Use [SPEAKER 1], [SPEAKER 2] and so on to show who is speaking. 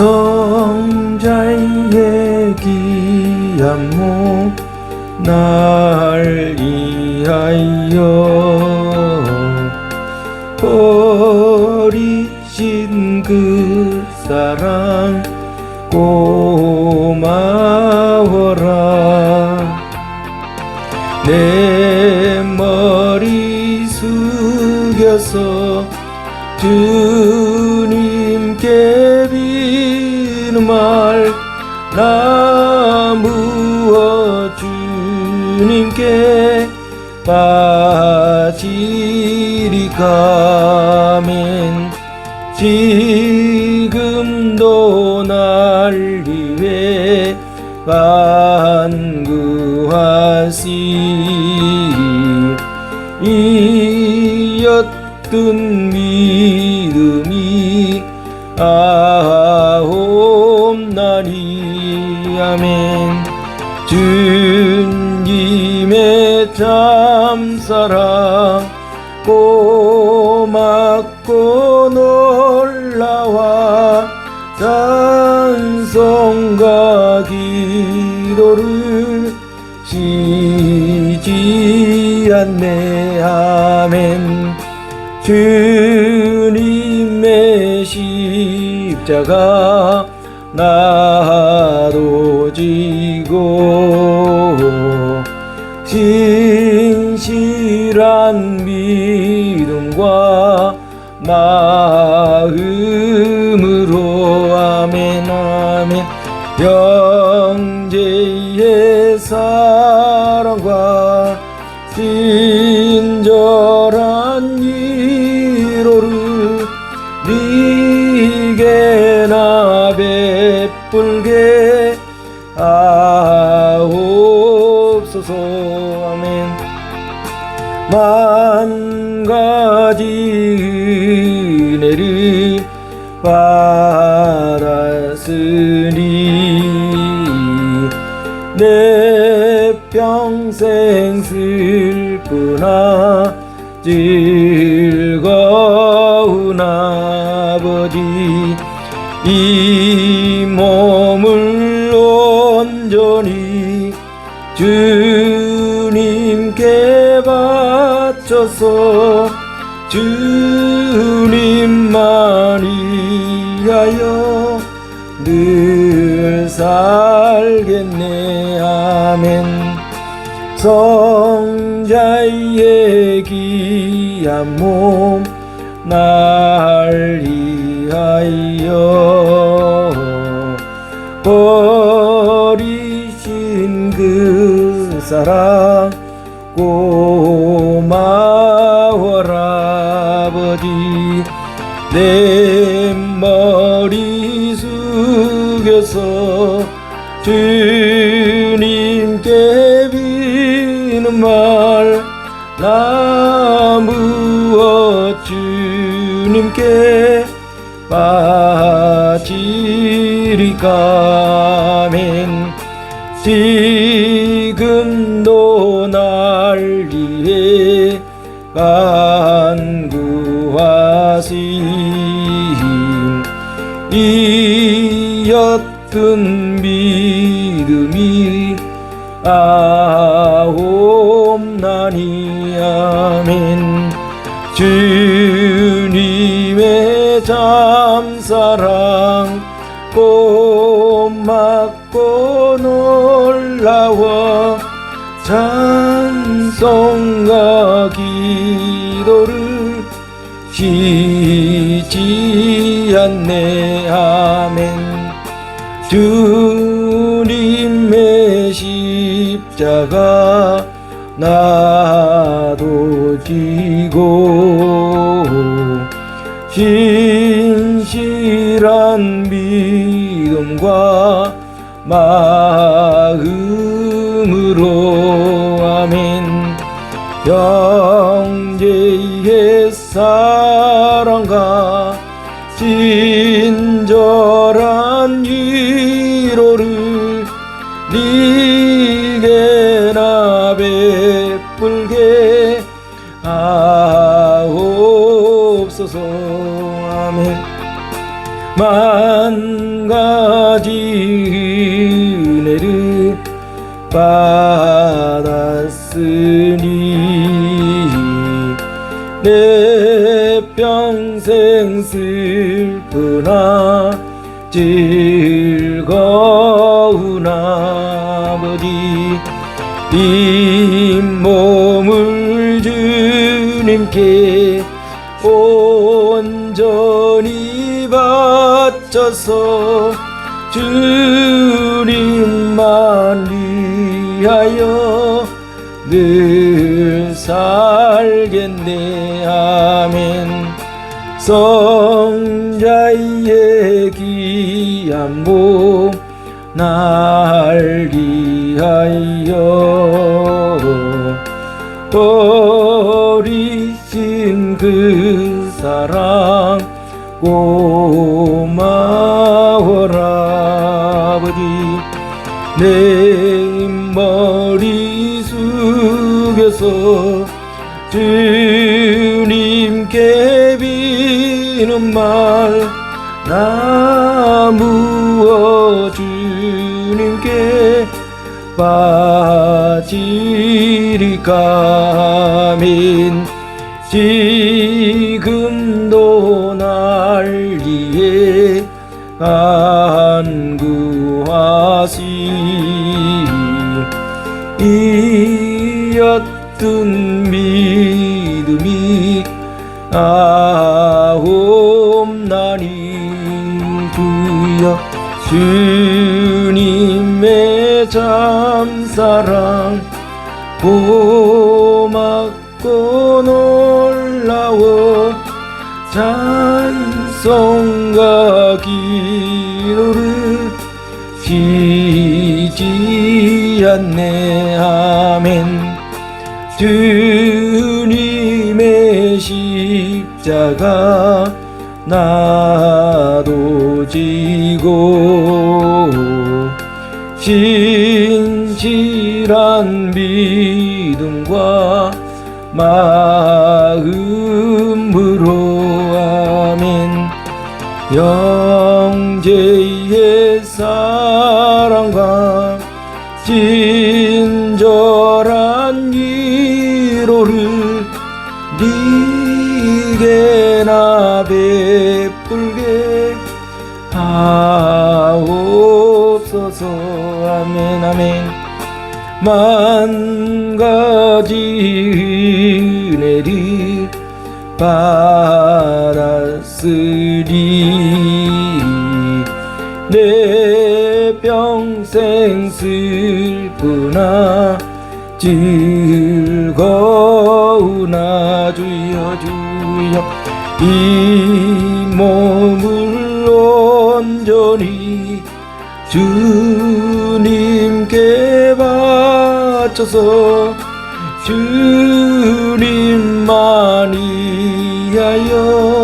[SPEAKER 1] 성자의 귀한 몸날 위하여 버리신 그 사랑 고마워라. 내 머리 숙여서 주 비는 말나 무어 주님께 빠지리까멘 지금도 날 위해 간구하시 이었던 믿음이 아 아멘. 주님의 참사랑 고맙고 놀라와. 찬송과 기도를 쉬지 않네. 아멘. 주님의 십자가 나 신실한 믿음과 마음으로 아멘 아멘. 형제의 사랑과 친 아옵소서. 아멘. 만 가지 은혜를 받았으니 내 평생 슬프나 즐거운 바쳐서 주님만 위하여 늘 살겠네. 아멘. 성자의 귀한 몸 날 위하여 버리신 그 사랑 아버지 내 머리 숙여서 주님께 비는 말 나무어 주님께 빠지리까멘 지금도 날 위해 간 이었던 믿음이 아옵나니 아멘. 주님의 참사랑 고맙고 놀라워 찬송과 기도를 쉬지 않네 주님의 십자가 나도 지고 신실한 믿음과 마음으로 아멘. 형제의 네게나 베풀게 하옵소서. 아멘. 만만 가지 은혜를 받았으니 내 평생 슬프나 즐거운 아버지 이 몸을 주님께 온전히 바쳐서 주님만 위하여 늘 살겠네. 아멘 성자의 귀한 몸날 위하여 버리신 그 사랑 고마워라. 아버지 내 머리 숙여서 주님께 비는 말 나 무어 주님께 바치리까 아멘 지금도 날 위해 간구하시 이 어떤 믿음이 아옵나니 주여 주님의 참사랑 고맙고 놀라워 찬송과 기도를 쉬지 않네. 아멘. 주 십자가 나도 지고 신실한 믿음과 마음으로 아멘. 영제의 사랑과 친절한 위로를 하옵소서. 아멘 아멘. 만 가지 은혜를 받았으리 내 평생 슬프나 즐거우나 주여 주여. 이 몸을 온전히 주님께 바쳐서 주님만 위하여